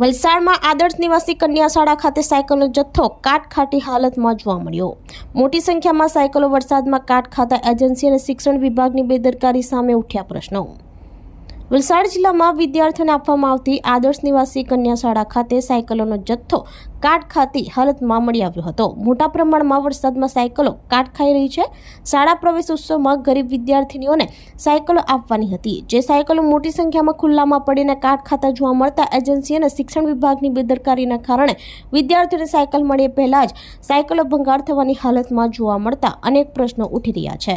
વલસાડમાં આદર્શ નિવાસી કન્યા શાળા ખાતે સાયકલનો જથ્થો કાટ ખાટી હાલતમાં જોવા મળ્યો. મોટી સંખ્યામાં સાયકલો વરસાદમાં કાટ ખાતા એજન્સી અને શિક્ષણ વિભાગની બેદરકારી સામે ઉઠ્યા પ્રશ્નો. વલસાડ જિલ્લામાં વિદ્યાર્થીઓને આપવામાં આવતી આદર્શ નિવાસી કન્યા શાળા ખાતે સાયકલોનો જથ્થો કાટ ખાતી હાલતમાં મળી આવ્યો હતો. મોટા પ્રમાણમાં વરસાદમાં સાયકલો કાટ ખાઈ રહી છે. શાળા પ્રવેશ ઉત્સવમાં ગરીબ વિદ્યાર્થીનીઓને સાયકલો આપવાની હતી. જે સાયકલો મોટી સંખ્યામાં ખુલ્લામાં પડીને કાટ ખાતા જોવા મળતા એજન્સી અને શિક્ષણ વિભાગની બેદરકારીના કારણે વિદ્યાર્થીઓને સાયકલ મળે પહેલાં જ સાયકલો ભંગાર થવાની હાલતમાં જોવા મળતા અનેક પ્રશ્નો ઉઠી રહ્યા છે.